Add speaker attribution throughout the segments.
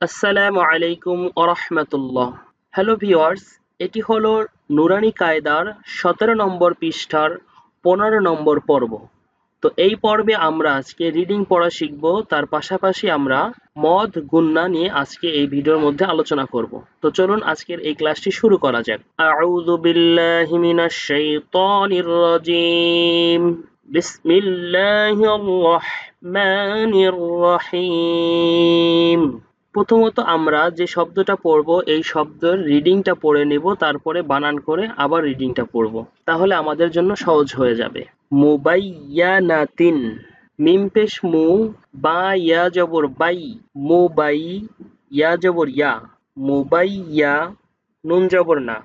Speaker 1: আসসালামু আলাইকুম আরহামতুল্লাহ hello viewers এটি হলো নুরানি কায়দার সতেরো নম্বর পৃষ্ঠার পনেরো নম্বর পর্ব। তো এই পর্বে আমরা আজকে রিডিং পড়া শিখব, তার পাশাপাশি আমরা মদ, গুন্না নিয়ে আজকে এই ভিডিওর মধ্যে আলোচনা করব। তো চলুন আজকের এই ক্লাসটি শুরু করা যাক। আউযু বিল্লাহি মিনাশ শাইতানির বিসমিল্লাহির রহমানির রহিম। প্রথমত আমরা যে শব্দটা পড়ব, এই শব্দের রিডিংটা পড়ে নেব, তারপরে বানান করে আবার রিডিংটা পড়ব। তাহলে আমাদের জন্য সহজ হয়ে যাবে। মুবাইয়ানাতিন মিম পেশ মু বা ইয়া জবর বাই, মুবাই ইয়া জবর ইয়া মুবাইয়া নুন জবর না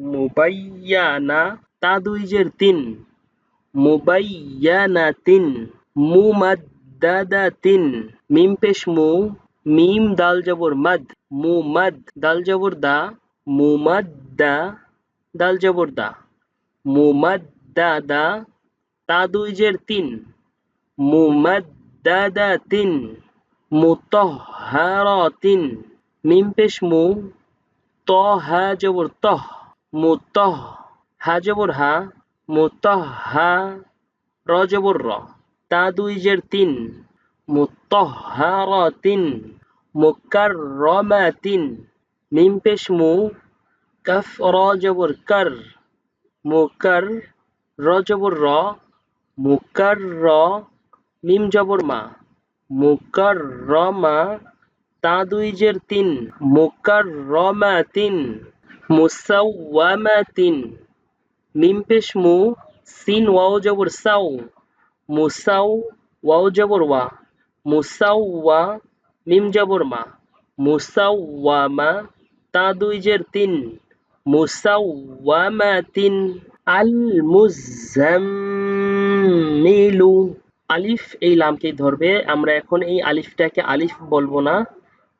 Speaker 1: মুবাইয়ানা তা দুই জের তিন মুবাইয়ানাতিন মুমাদ্দাদাতিন মিম পেশ মু মিম দাল জবর মদ মুমদ দাল জবর দা মুমাদ্দা দাল জবর দা মুমাদ্দাদা তা দুই জের তিন মুমাদ্দাদাতিন মুতাহহারাতিন মিম পেশ মু, ত হা জবর তহ মুতহ হা জবর হা মুতাহহা র জবর র, তা দুই জের তিন। মুতাহহারাতিন মুকাররমাতিন মিম পেশ মু কাফ র জবর কর মুকার র র মুকার র মিম জবর মা মুকার রমা তা দুই জের তিন মুকার রমাতিন মুসাওয়ামাতিন মিম পেশ মু সিন ওয়াও জবর সাউ মুসাউ ওয়াও জবর ওয়া মুসাওয়া মিম জবর মা। মুসাওয়ামা তা দুই জের তিন মুসাওয়ামাতিন আল মুজাম্মিলু আলিফ এই লামকে ধরবে। আমরা এখন এই আলিফটাকে আলিফ বলব না।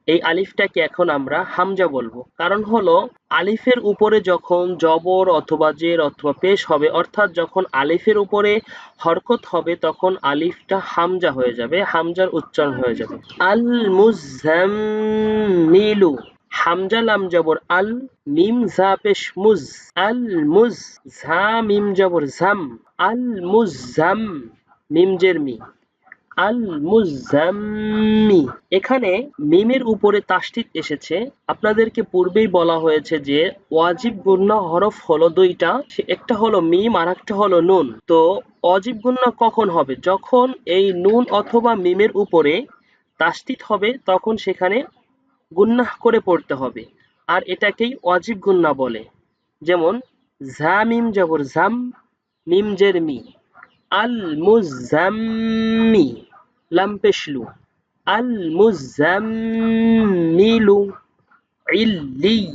Speaker 1: এই আলিফটাকে এখন আমরা হামজা বলব। কারণ হলো, আলিফের উপরে যখন জবর অথবা জের অথবা পেশ হবে, অর্থাৎ যখন আলিফের উপরে হরকত হবে, তখন আলিফটা হামজা হয়ে যাবে, হামজার উচ্চারণ হয়ে যাবে। আল মুজাম্মিলু হামজা লাম জবর আল মিম ঝা পেশ মুজ আল মুজ ঝা মিম জবর ঝাম আল মুজাম মিম জের মি। আল মুজাম্মি এখানে মিমের উপরে তাসদিদ এসেছে। আপনাদেরকে পূর্বেই বলা হয়েছে যে, ওয়াজিব গুন্না হরফ হলো দুইটা একটা হলো মিম আর একটা হলো নুন। তো অজিব গুন্না কখন হবে? যখন এই নুন অথবা মিমের উপরে তাসদিদ হবে, তখন সেখানে গুন্নাহ করে পড়তে হবে। আর এটাকেই অজিব গুন্না বলে। যেমন, ঝা মিম জবর ঝাম, মিম জের মি। আল মুজাম্মি লাম পেশলু আল মুজাম্মিলু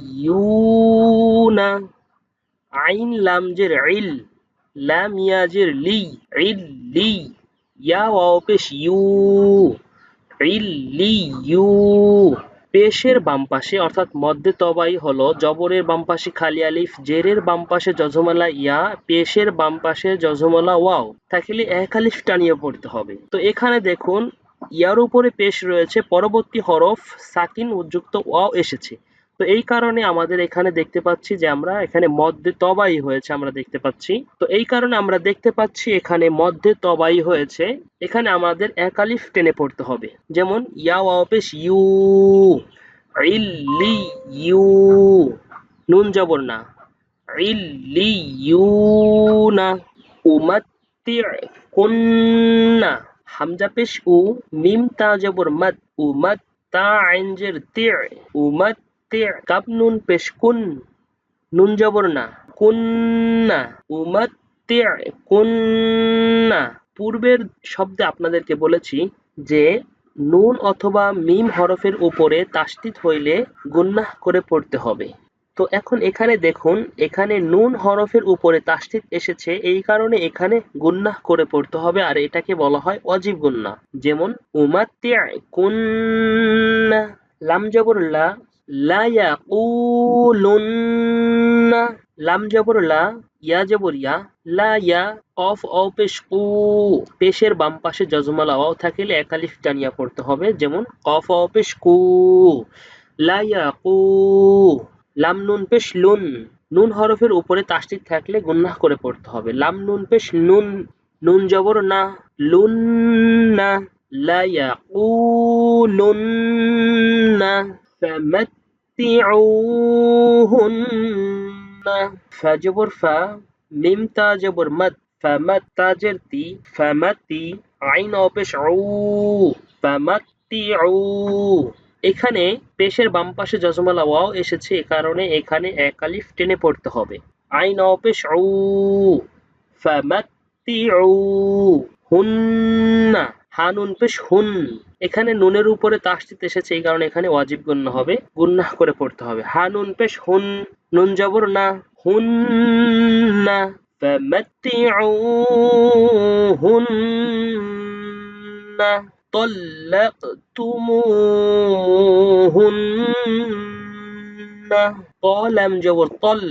Speaker 1: ইল্লিয়ুনা আইন লাম জের ইল লাম ইয়াজের লি ইল্লি ইয়া ওয়াও পেশ ইউ ইল্লিয়ু পেশের বামপাশে অর্থাৎ মধ্যে তবাই হলো জবরের বামপাশে খালি আলিফ, জেরের বামপাশে যজমালা ইয়া, পেশের বামপাশে যজমালা ওয়াও। থাকলে এক আলিফ টানিয়ে পড়তে হবে। তো এখানে দেখুন, ইয়ার উপরে পেশ রয়েছে, পরবর্তী হরফ সাকিন উদযুক্ত ওয়াও এসেছে। তো এই কারণে আমাদের এখানে দেখতে পাচ্ছি যে আমরা এখানে মধ্যে তবাই হয়েছে আমরা দেখতে পাচ্ছি। তো এই কারণে আমরা দেখতে পাচ্ছি এখানে মধ্যে তবাই হয়েছে। এখানে আমাদের একালিফ টেনে পড়তে হবে। যেমন, ইয়া ওয়াও পেশ ইউ ইল্লি ইউ, নুন জবর না। ইল্লি ইউ না উমাত্তি কুন্না হামজা পেশ উ, মিম তা জবর মদ উমাত তা আইন জের তি উমাত নুন পেশ কুন, নুন জবর না উমাত্তে পূর্বের শব্দে আপনাদেরকে বলেছি যে, নুন অথবা মিম হরফের উপরে তাসদিদ হইলে গুন্নাহ করে পড়তে হবে। তো এখন এখানে দেখুন, এখানে নুন হরফের উপরে তাসদিদ এসেছে, এই কারণে এখানে গুন্নাহ করে পড়তে হবে, আর এটাকে বলা হয় অজীব গুন্না যেমন উমাত্তে কুন্না লাম জবর লা ইয়াকুলুন্না, লাম জবর লা, ইয়া জবর ইয়া, লা, ইয়া অফ অ পেশ কু পেশের বাম পাশে জজমালা ওয়াও থাকলে একালিফ টানিয়া পড়তে হবে, যেমন কফ, অ পেশ কু লা ইয়া কু লাম, নুন, পেশ, লুন, নুন হরফের উপরে তাসদিদ থাকলে গুন্নাহ করে পড়তে হবে, লাম, নুন, পেশ, নুন নুন জবর না লুন না লা ইয়াকুলুন্না ফা জবর ফা মিম তা জবর ফামাত তাজের তি ফামাতি আইন অপেশ উ ফামাত্তিউ এখানে পেশের বাম পাশে জজমালা ওয়াও এসেছে এ কারণে এখানে এক আলিফ টেনে পড়তে হবে। আইন অপেশ উ ফামাত্তিউ হুন্না হানুন পেশ হুন এখানে নুনের উপরে তাসদিদ এসেছে এই কারণে এখানে ওয়াজিব গণ্য হবে গুন্নাহ করে পড়তে হবে হানুন পেশ হুন নুন জবর না হুন না فمتعوهن طلقتموهن طالم جبر طل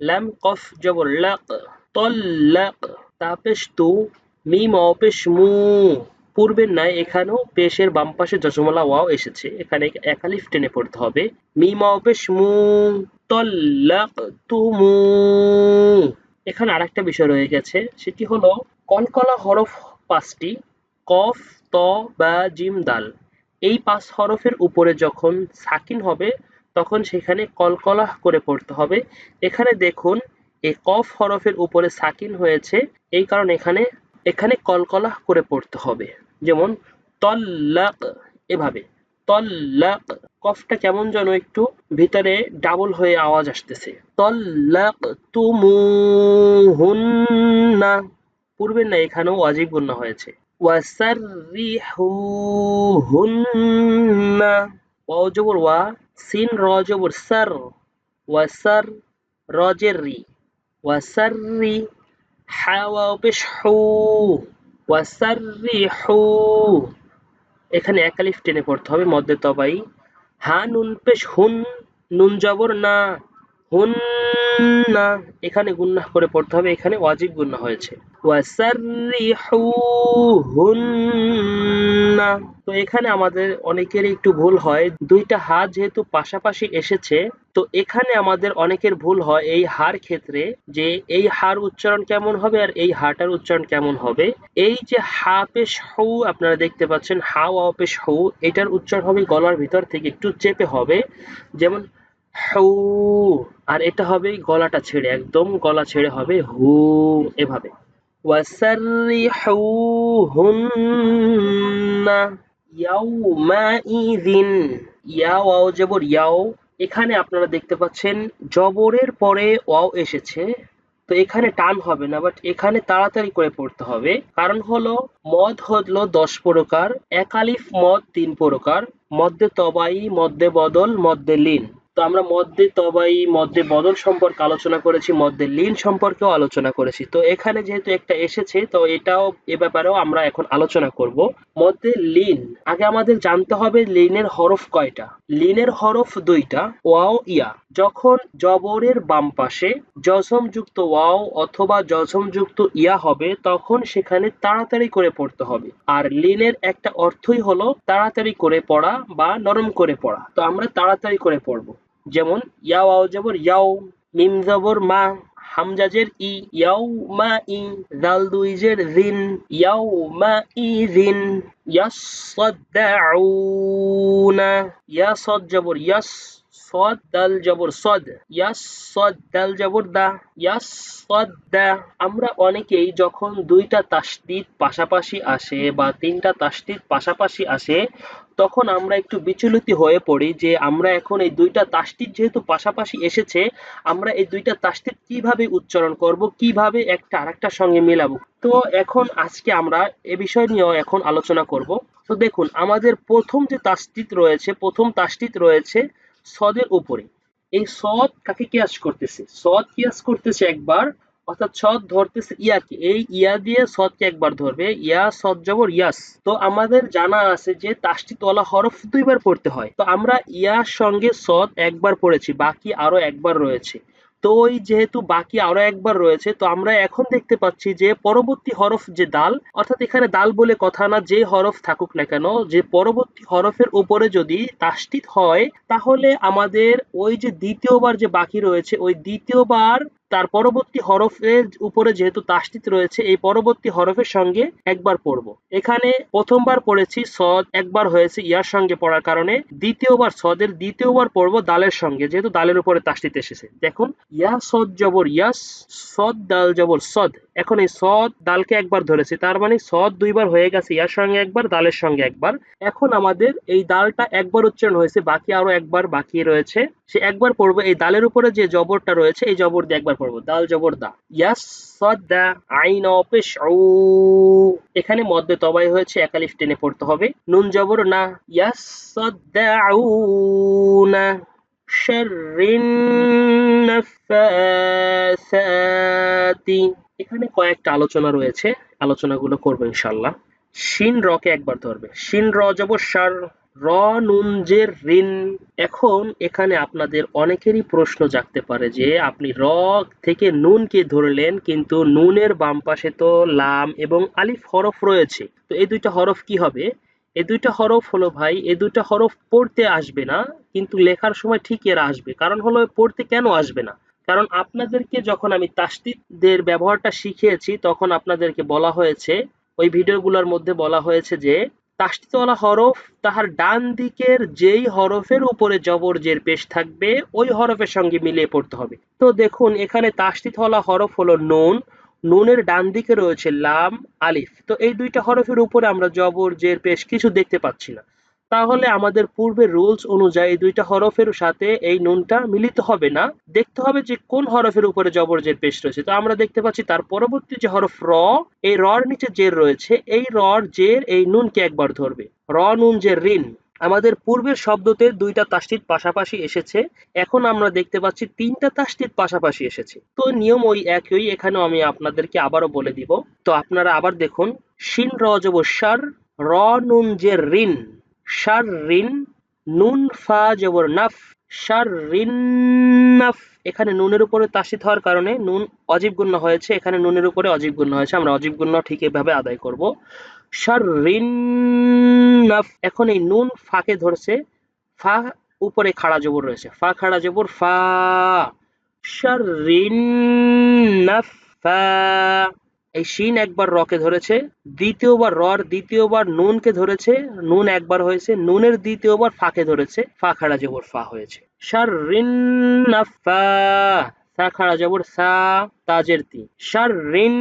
Speaker 1: لم قف جبر لق طلق তাপেশ তু মিম অপেশ মু পূর্বের ন্যায় এখানেও পেশের বাম পাশে জজমলা ওয়াও এসেছে। এখানে একালিফ টেনে পড়তে হবে। মিম অপেশ মু তুমু এখানে আরেকটা বিষয় রয়ে গেছে, সেটি হলো কলকলা হরফ পাঁচটি, কফ, ত, বা, জিম, দাল। এই পাঁচ হরফের উপরে যখন সাকিন হবে, তখন সেখানে কলকলা করে পড়তে হবে। এখানে দেখুন এই কফ হরফের উপরে সাকিন হয়েছে, এই কারণে এখানে এখানে কলকলা করে পড়তে হবে। যেমন তল্লাক এভাবে। তল্লাক, কফটা কেমন যেন একটু ভিতরে ডাবল হয়ে আওয়াজ আসতেছে। তল্লাক তুমু হুন্না পূর্বের না, এখানেও অজীব গুন্না হয়েছে। ওয়াসাররিহু হুন্না ওয়াও জবর ওয়া, সিন র জবর সার। ওয়াসার রজের রি। ওয়াসাররি হাওয়া পেশ হু ওয়াসাররিহু। এখানে একালিফ টেনে পড়তে হবে মধ্যে তবাই। হা নুন পেশ হুন, নুন জবর না। হুন না এখানে গুন্নাহ করে পড়তে হবে। এখানে ওয়াজিব গুন্না হয়েছে। হুন্না তো এখানে আমাদের অনেকের একটু ভুল হয়। দুইটা হা যেহেতু পাশাপাশি এসেছে, তো এখানে আমাদের অনেকের ভুল হয় এই হার ক্ষেত্রে যে এই হার উচ্চারণ কেমন হবে আর এই হাটার উচ্চারণ কেমন হবে। এই যে হা পেশ হু আপনারা দেখতে পাচ্ছেন, হা ওয়া পেশ হু, এটার উচ্চারণ হবে গলার ভিতর থেকে, একটু চেপে হবে। যেমন হু, আর এটা হবে গলাটা ছেড়ে, একদম গলা ছেড়ে হবে হু এভাবে। ইয়া ইয়াও এখানে আপনারা দেখতে পাচ্ছেন জবরের পরে ওয়াও এসেছে। তো এখানে টান হবে না বাট এখানে তাড়াতাড়ি করে পড়তে হবে। কারণ হলো মদ হলো দশ প্রকার একালিফ মদ তিন প্রকার মধ্যে তবাই মধ্যে বদল মধ্যে লিন। তো আমরা মধ্যে তবাই, মধ্যে বদল সম্পর্কে আলোচনা করেছি, মধ্যে লিন সম্পর্কেও আলোচনা করেছি। তো এখানে যেহেতু একটা এসেছে, তো এটাও, এ ব্যাপারেও আমরা এখন আলোচনা করব। মধ্যে লিন, আগে আমাদের জানতে হবে লিনের হরফ কয়টা? লিনের হরফ দুইটা, ওয়াও, ইয়া। যখন জবরের বাম পাশে জজম যুক্ত ওয়াও অথবা জজম যুক্ত ইয়া হবে, তখন সেখানে তাড়াতাড়ি করে পড়তে হবে। আর লিনের একটা অর্থই হলো তাড়াতাড়ি করে পড়া বা নরম করে পড়া। তো আমরা তাড়াতাড়ি করে পড়ব। যেমন ইয়াও, আও জবর ইয়াও, মিম জবর মা হামজাজের ই, ইয়াও মা ই দাল দুইজের জিন, ইয়াও মা ই রিন ইয়াসদ্দাউনা ইয়া সদ জবর, ইয়াস সদ জবর, সদ। ইয়াস, সদ, দাল, জবর, দা। ইয়াস, সদ, দা। আমরা অনেকেই যখন দুইটা তাসদিদ পাশাপাশি আসে বা তিনটা তাসদিদ পাশাপাশি আসে, তখন আমরা একটু বিচলিত হয়ে পড়ি যে আমরা এখন এই দুইটা তাসদিদ যেহেতু পাশাপাশি এসেছে, আমরা এই দুইটা তাসদিদ কীভাবে উচ্চারণ করব, কীভাবে একটা আরেকটার সঙ্গে মেলাবো? তো এখন আজকে আমরা এ বিষয় নিয়েও এখন আলোচনা করব। তো দেখুন, আমাদের প্রথম যে তাসদিদ রয়েছে, প্রথম তাসদিদ রয়েছে সদের উপরে। এই সদ কাকে কিয়াস করতেছে? সদ কিয়াস করতেছে একবার, অর্থাৎ সদ ধরতেছে ইয়াকে। এই ইয়া দিয়ে সদকে একবার ধরবে। ইয়া, সদ, জবর, ইয়াস। তো আমাদের জানা আছে যে তাসটি তলা হরফ দুইবার পড়তে হয়। তো আমরা ইয়ার সঙ্গে সদ একবার পড়েছি, বাকি আরও একবার রয়েছে। তো ওই যেহেতু বাকি আরও একবার রয়েছে, তো আমরা এখন দেখতে পাচ্ছি যে পরবর্তী হরফ যে দাল, অর্থাৎ এখানে দাল বলে কথা না, যে হরফ থাকুক না কেন, যে পরবর্তী হরফের উপরে যদি তাস্তিত হয়, তাহলে আমাদের ওই যে দ্বিতীয়বার যে বাকি রয়েছে, ওই দ্বিতীয়বার তার পরবর্তী হরফের উপরে যেহেতু তাসদিদ রয়েছে, এই পরবর্তী হরফের সঙ্গে একবার পড়ব। এখানে প্রথমবার পড়েছি সদ, একবার হয়েছে ইয়ার সঙ্গে পড়ার কারণে। দ্বিতীয়বার সদের, দ্বিতীয়বার পড়ব দালের সঙ্গে, যেহেতু দালের উপরে তাসদিদ এসেছে। দেখুন, ইয়া সদ জবর ইয়াস, সদ দাল জবর সদ। এখন এই সদ দালকে একবার ধরেছি, তার মানে সদ দুইবার হয়ে গেছে, ইয়ার সঙ্গে একবার, দালের সঙ্গে একবার। এখন আমাদের এই দালটা একবার উচ্চারণ হয়েছে, বাকি আরও একবার বাকি রয়েছে। সে একবার পড়ব, এই দালের উপরে যে জবরটা রয়েছে, এই জবর দিয়ে একবার পড়ব। দাল জবর দা। ইয়াস আইন অপেশ এখানে মধ্যে তবাই হয়েছে, একালিফ টেনে পড়তে হবে। নুন জবর না। ইয়াস না এখানে কয়েকটা আলোচনা রয়েছে। আলোচনাগুলো করব ইনশাল্লাহ শিন রকে একবার ধরবে। শিন র যাব সার র নুন যে ঋণ। এখন এখানে আপনাদের অনেকেরই প্রশ্ন জাগতে পারে যে, আপনি র থেকে নুনকে ধরলেন, কিন্তু নুনের বাম পাশে তো লাম এবং আলিফ হরফ রয়েছে। তো এই দুইটা হরফ কি হবে? এই দুইটা হরফ হলো, ভাই, এই দুইটা হরফ পড়তে আসবে না, কিন্তু লেখার সময় ঠিক এরা আসবে। কারণ হলো, পড়তে কেন আসবে না? কারণ আপনাদেরকে যখন আমি তাস্তিদের ব্যবহারটা শিখিয়েছি, তখন আপনাদেরকে বলা হয়েছে, ওই ভিডিওগুলোর মধ্যে বলা হয়েছে যে তাস্তিতওয়ালা হরফ তাহার ডান দিকের যেই হরফের উপরে জবর জের পেশ থাকবে, ওই হরফের সঙ্গে মিলিয়ে পড়তে হবে। তো দেখুন, এখানে তাস্তিতলা হরফ হলো নুন, নুনের ডান দিকে রয়েছে লাম, আলিফ। তো এই দুইটা হরফের উপরে আমরা জবর জের পেশ কিছু দেখতে পাচ্ছি না। তাহলে আমাদের পূর্বের রুলস অনুযায়ী দুইটা হরফের সাথে এই নুনটা মিলিত হবে না। দেখতে হবে যে কোন হরফের উপরে জবর জের পেশ রয়েছে। তো আমরা দেখতে পাচ্ছি তার পরবর্তী যে হরফ র, এই রর নিচে জের রয়েছে। এই রর, জের, এই নুনকে একবার ধরবে। র, নুন যে ঋণ। আমাদের পূর্বের শব্দতে দুইটা তাস্তিদ পাশাপাশি এসেছে। এখন আমরা দেখতে পাচ্ছি তিনটা তাস্তিদ পাশাপাশি এসেছে। তো নিয়ম ওই একই, এখানেও আমি আপনাদেরকে আবারও বলে দিব। তো আপনারা আবার দেখুন, শিন, র জব র, নুন যে ঋণ। শার রিন নুন ফা জবর নাফ। শার রিন নাফ, এখানে নুনের উপরে তাসিদ হওয়ার কারণে নুন অজীব গুণ্য হয়েছে, এখানে নুনের উপরে অজীব গুণ্য হয়েছে, আমরা অজীব গুণ্য ঠিক এভাবে আদায় করব। শার রিন নাফ, এখন এই নুন ফাকে ধরছে, ফা উপরে খাড়া জবর রয়েছে, ফা খাড়া জবর, ফা। শার রিন নাফ, ফা। এই শিন একবার রকে ধরেছে, দ্বিতীয়বার রর, দ্বিতীয়বার নুনকে ধরেছে, নুন একবার হয়েছে, নুনের দ্বিতীয়বার ফাঁকে ধরেছে, ফা খাড়া জবর ফা হয়েছে। সার রিন ফা খাড়া জবর সা, তাজের তি। সার রিন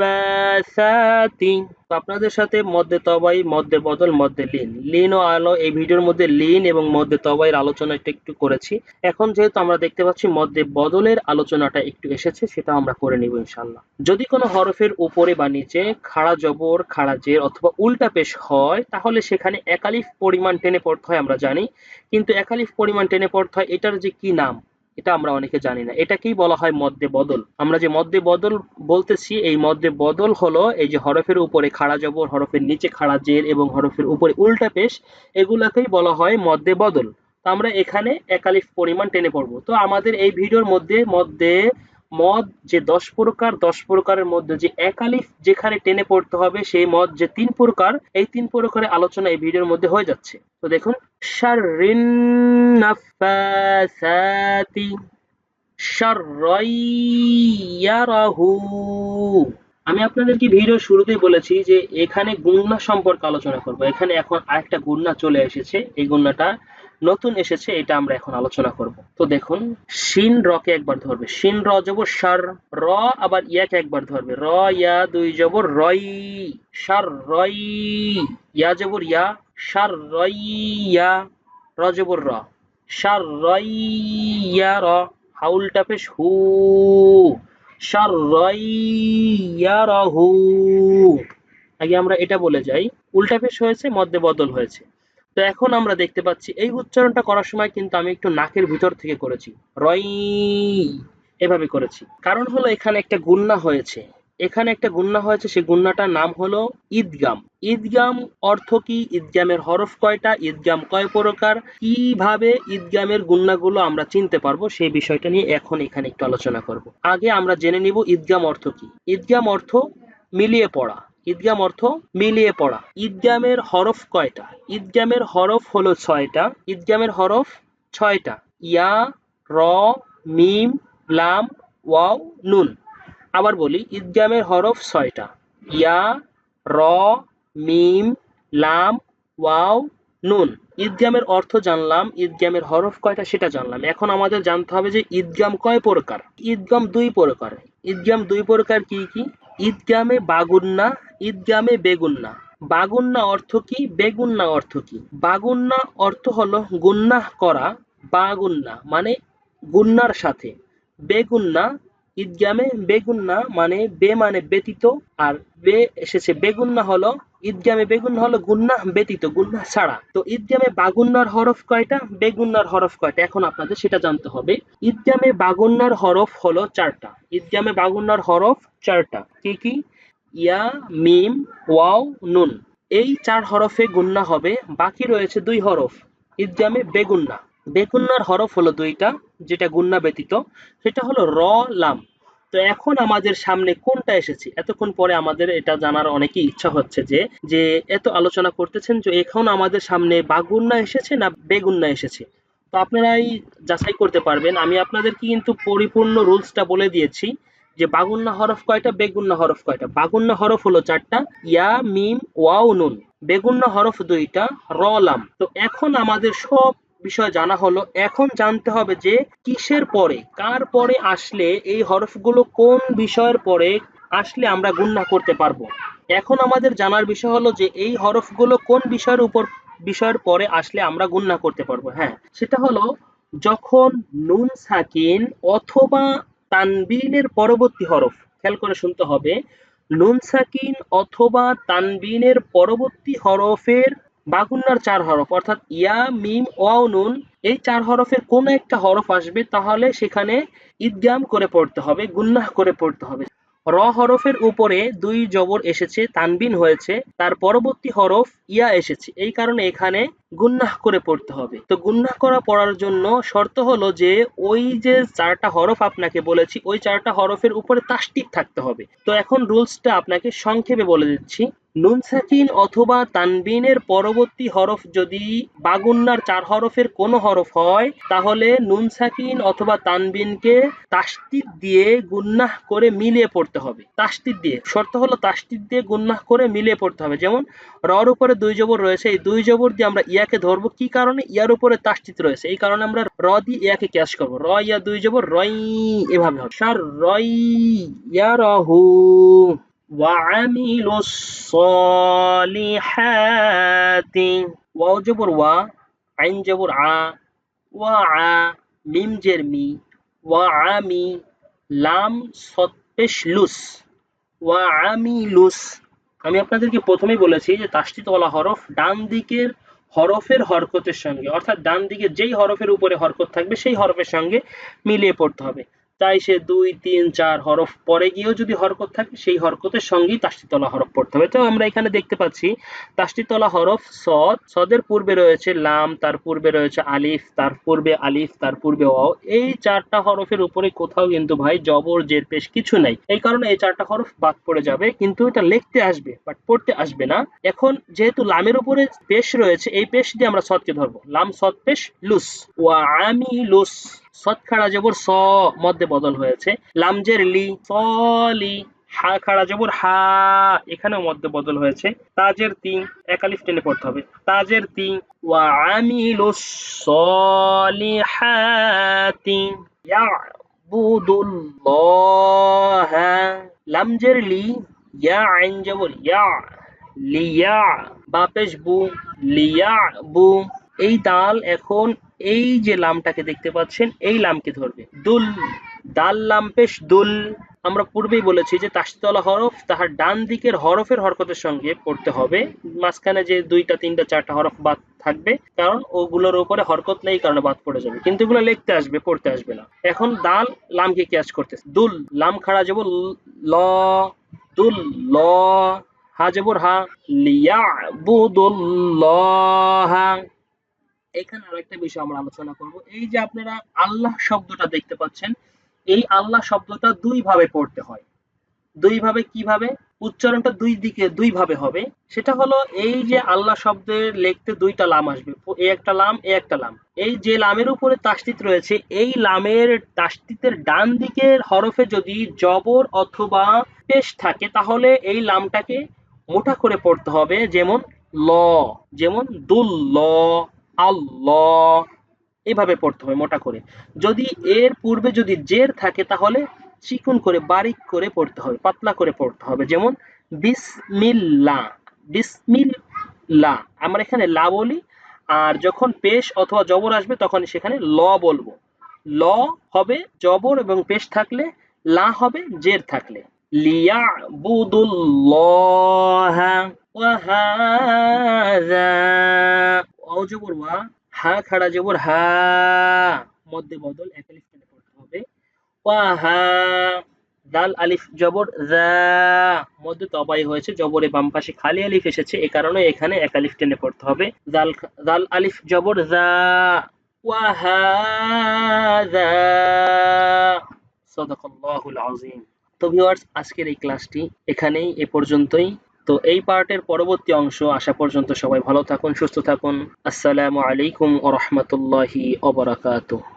Speaker 1: ফাসাতি তো আপনাদের সাথে মধ্যে তবাই, মধ্যে বদল, মধ্যে লিন। লিন ও আলো, এই ভিডিওর মধ্যে লিন এবং মধ্যে তবাইয়ের আলোচনা একটু একটু করেছি। এখন যেহেতু আমরা দেখতে পাচ্ছি মধ্যে বদলের আলোচনাটা একটু এসেছে, সেটা আমরা করে নিব ইনশাল্লাহ যদি কোনো হরফের উপরে বা নিচে খাড়া জবর, খাড়া জের অথবা উল্টা পেশ হয়, তাহলে সেখানে একালিফ পরিমাণ টেনে পড়তে হয়, আমরা জানি। কিন্তু একালিফ পরিমাণ টেনে পড়তে হয়, এটার যে কি নাম? এটা আমরা অনেকে জানি না। এটাকেই বলা হয় মধ্যে বদল। আমরা যে মধ্যে বদল বলতেছি, এই মদ্যে বদল হলো এই যে হরফের উপরে খাড়া জবর, হরফের নিচে খাড়া জের এবং হরফের উপরে উল্টা পেশ, এগুলাকেই বলা হয় মদ্যে বদল। তো আমরা এখানে একালিফ পরিমাণ টেনে পড়ব। তো আমাদের এই ভিডিওর মধ্যে মধ্যে মদ যে দশ প্রকার, দশ প্রকারের মধ্যে যে একালিফ যেখানে টেনে পড়তে হবে, সেই মদ যে তিন প্রকার, এই তিন প্রকারের আলোচনা এই ভিডিওর মধ্যে হয়ে যাচ্ছে। তো দেখুন আমি আপনাদেরকে ভিডিও শুরুতেই বলেছি যে এখানে গুন্না সম্পর্কে আলোচনা করব। এখানে এখন আরেকটা গুন্না চলে এসেছে। এই গুণনাটা নতুন এসেছে, এটা আমরা এখন আলোচনা করব। তো দেখুন, শিন রকে একবার ধরবে। শিন র জবর সার র, আবার ইয়াকে একবার ধরবে। র, ইয়া, দুই জবর রই, সার, রই, ইয়া জবর ইয়া, সার, রই, ইয়া, র জবর র। সার, রই, ইয়া, র। হাউলটা পেশ, হু। সার, রই, ইয়া, র, হু। আগে আমরা এটা বলে যাই। উল্টা পেশ হয়েছে, মধ্যে বদল হয়েছে। তো এখন আমরা দেখতে পাচ্ছি, এই উচ্চারণটা করার সময় কিন্তু আমি একটু নাকের ভিতর থেকে করেছি। রই, এভাবে করেছি। কারণ হলো এখানে একটা গুন্না হয়েছে। এখানে একটা গুন্না হয়েছে সেই গুন্নাটার নাম হলো ঈদগাম। ঈদগাম অর্থ কি? ঈদগামের হরফ কয়টা? ঈদগাম কয় প্রকার? কীভাবে ঈদগামের গুন্নাগুলো আমরা চিনতে পারব? সেই বিষয়টা নিয়ে এখন এখানে একটু আলোচনা করব। আগে আমরা জেনে নিব ঈদগাম অর্থ কি। ঈদগাম অর্থ মিলিয়ে পড়া। ঈদগাম অর্থ মিলিয়ে পড়া। ঈদগামের হরফ কয়টা? ঈদগামের হরফ হলো ছয়টা। ঈদগামের হরফ ছয়টা। ইয়া, র, মিম, লাম, ওয়াও, নুন। আবার বলি ঈদগামের হরফ ছয়টা। ইয়া, র, মিম, লাম, ওয়াও, নুন। ঈদগামের অর্থ জানলাম ঈদগামের হরফ কয়টা সেটা জানলাম। এখন আমাদের জানতে হবে যে ঈদগাম কয় প্রকার? ঈদগাম দুই প্রকার। ঈদগাম দুই প্রকার কি কি? ঈদগামে বাগুন্না, ঈদগামে বেগুন্না। বাগুন্না অর্থ কি? বেগুন্না অর্থ কি? বাগুন্না অর্থ হলো গুন্নাহ করা, বাগুন্না মানে গুন্নার সাথে। বেগুন্না ঈদগামে বেগুন্না মানে বে মানে ব্যতীত আর বে এসেছে বেগুন্না হলো, ঈদগামে বেগুন্না হলো গুন্নাহ ব্যতীত, গুন্না ছাড়া। তো ঈদগামে বাগুন্নার হরফ কয়টা? বেগুন্নার হরফ কয়টা? এখন আপনাদের সেটা জানতে হবে। ঈদগামে বাগুন্নার হরফ হলো চারটা। ঈদগামে বাগুন্নার হরফ চারটা। কি কি? ইয়া, মিম, ওয়াও, নুন। এই চার হরফে গুন্না হবে। বাকি রয়েছে দুই হরফ। ঈদগামে বেগুন্না। বেগুন্নার হরফ হলো দুইটা, যেটা গুন্না ব্যতীত, সেটা হলো র, লাম। তো এখন আমাদের সামনে কোনটা এসেছে? এতক্ষণ পরে আমাদের এটা জানার অনেকই ইচ্ছা হচ্ছে যে যে এত আলোচনা করতেছেন যে এখন আমাদের সামনে বাগুন্না এসেছে না বেগুন্না এসেছে? তো আপনারাই যাচাই করতে পারবেন। আমি আপনাদেরকে কিন্তু পরিপূর্ণ রুলসটা বলে দিয়েছি যে বাগুন্না হরফ কয়টা, বেগুন্না হরফ কয়টা? বাগুন্না হরফ হলো চারটা, ইয়া, মিম, ওয়াও, নুন। বেগুন্না হরফ দুইটা, র, লাম। তো এখন আমাদের সব বিষয় জানা হলো, এখন জানতে হবে যে কিসের পরে, কার পরে আসলে এই হরফগুলো কোন বিষয়ের পরে আসলে আমরা গুণনা করতে পারব। এখন আমাদের জানার বিষয় হলো যে এই হরফগুলো কোন বিষয়ের উপর, বিষয়ের পরে আসলে আমরা গুণনা করতে পারব। হ্যাঁ সেটা হলো যখন নুন সাকিন অথবা তানবিনের পরবর্তী হরফ, খেয়াল করে শুনতে হবে, নুন সাকিন অথবা তানবিনের পরবর্তী হরফের বাগুন্নার চার হরফ, অর্থাৎ ইয়া, মিম, ওয়াও, নুন, এই চার হরফের কোন একটা হরফ আসবে, তাহলে সেখানে ঈদগাম করে পড়তে হবে, গুন্নাহ করে পড়তে হবে। র হরফের উপরে দুই জবর এসেছে, তানবিন হয়েছে, তার পরবর্তী হরফ ইয়া এসেছে, এই কারণে এখানে গুন্নাহ করে পড়তে হবে। তো গুন্নাহ করা পড়ার জন্য শর্ত হলো যে, ওই যে চারটা হরফ আপনাকে বলেছি, ওই চারটা হরফের উপরে তাস্টিক থাকতে হবে। তো এখন রুলসটা আপনাকে সংক্ষেপে বলে দিচ্ছি। নুন সাকিন অথবা তানবিনের পরবর্তী হরফ যদি বাগুন্নার চার হরফের কোনো হরফ হয়, তাহলে নুন সাকিন অথবা তানবিনকে তাসতিদ দিয়ে গুন্নাহ করে মিলিয়ে পড়তে হবে। তাসতিদ দিয়ে। শর্ত হলো তাসতিদ দিয়ে গুন্নাহ করে মিলিয়ে পড়তে হবে। যেমন, রর উপরে দুই জবর রয়েছে, এই দুই জবর দিয়ে আমরা ইয়াকে ধরবো। কি কারণে? ইয়ার উপরে তাসতিদ রয়েছে। এই কারণে আমরা র দিয়ে ইয়াকে ক্যাশ করব। র, ইয়া, দুই জবর রই এভাবে হবে। সার রই ইয়া রহু وعملوا الصالحات واو جبر وا عين جبر ع وع মিম জের মি ওয়াআমি লাম সৎ পেশ লুস ওয়াআমিলুস আমি আপনাদেরকে প্রথমেই বলেছি যে তাসদিদওয়ালা হরফ ডান দিকের হরফের হরকতের সঙ্গে অর্থাৎ ডান দিকে যেই হরফের উপরে হরকত থাকবে সেই হরফের সঙ্গে মিলিয়ে পড়তে হবে তাই সে দুই, তিন, চার হরফ পরে গিয়েও যদি হরকত থাকে, সেই হরকতের সঙ্গেই তাসদিদওয়ালা হরফ পড়তে হবে। তো আমরা এখানে দেখতে পাচ্ছি তাসদিদওয়ালা হরফ সদ সদের পূর্বে রয়েছে লাম, তার পূর্বে রয়েছে আলিফ, তার পূর্বে আলিফ, তার পূর্বে অ। এই চারটা হরফের উপরে কোথাও কিন্তু ভাই জবর, জের, পেশ কিছু নাই। এই কারণে এই চারটা হরফ বাদ পড়ে যাবে, কিন্তু এটা লিখতে আসবে বাট পড়তে আসবে না। এখন যেহেতু লামের উপরে পেশ রয়েছে, এই পেশ দিয়ে আমরা সদকে ধরবো। লাম সদ পেশ, লুস। ওয়া আমি লুস সদ খাড়া জবর স মধ্যে বদল হয়েছে। লামজের লি সলি হা খাড়া জবর হা, এখানেও মধ্যে বদল হয়েছে। তাজের তিন, একালিফ টেনে পড়তে হবে। তাজের তিন, ওয়া আমিলুস সলিহাতি ইয়াবুদুল্লাহ। লামজের লি, ইয়া আইন জবর, ইয়া, লিয়া, বাপেশ বু, লিয়া বু। এই দাল এখন এই যে লামটাকে দেখতে পাচ্ছেন, এই লামকে ধরবে। দুল দাল লাম পেশ দুল। আমরা পূর্বেই বলেছি যে তাসতলা হরফ তাহার ডান দিকের হরফের হরকতের সঙ্গে পড়তে হবে। মাঝখানে যে দুইটা, তিনটা, চারটা হরফ বাদ থাকবে, কারণ ওগুলোর উপরে হরকত নেই কারণে বাদ পড়ে যাবে। কিন্তু এগুলো লিখতে আসবে, পড়তে আসবে না। এখন দাল লামকে ক্যাচ করতেছে। দুল, লাম খাড়া যাব ল দুল, ল, হা জবর হা। লিয়াবুদুল্লাহ। এখানে আরেকটা বিষয় আমরা আলোচনা করব। এই যে আপনারা আল্লাহ শব্দটা দেখতে পাচ্ছেন, এই আল্লাহ শব্দটা দুই ভাবে পড়তে হয়। দুই ভাবে কীভাবে? উচ্চারণটা দুই দিকে দুই ভাবে হবে। সেটা হলো এই যে আল্লাহ শব্দের লিখতে দুইটা লাম আসবে। এ একটা লাম, এ একটা লাম। এই যে লামের উপরে তাসদিদ রয়েছে, এই লামের তাসদিদের ডান দিকের হরফে যদি জবর অথবা পেশ থাকে, তাহলে এই লামটাকে মোটা করে পড়তে হবে। যেমন ল, যেমন দুল আল্লাহ। এভাবে পড়তে হবে মোটা করে। যদি এর পূর্বে যদি জের থাকে, তাহলে চিকুন করে, বারিক করে পড়তে হবে, পাতলা করে পড়তে হবে। যেমন, বিসমিল্লা বিসমিল্লা। আমরা এখানে লা বলি, আর যখন পেশ অথবা জবর আসবে, তখন সেখানে ল বলব। ল হবে জবর এবং পেশ থাকলে, লা হবে জের থাকলে। লিয়া বুদুল্লাহ ওয়াহাযা ও জবর ওয়া, হা খাড়া জবর হা। মধ্যে বদল, এক আলিফ টেনে পড়তে হবে। ওয়া, হা, দাল, আলিফ, জবর, যা। মধ্যে তবাই হয়েছে, জবরে বাম পাশে খালি আলিফ এসেছে, এ কারণে এখানে এক আলিফ টেনে পড়তে হবে। দাল দাল, আলিফ, জবর, যা। ওয়াহাযা সাদাকাল্লাহুল আযীম। তো ভিউয়ার্স আজকের এই ক্লাসটি এখানেই, এ পর্যন্তই। তো এই পার্টের পরবর্তী অংশ আসা পর্যন্ত সবাই ভালো থাকুন, সুস্থ থাকুন। আসসালামু আলাইকুম ওয়া রহমতুল্লাহি ওয়া বারাকাতুহু।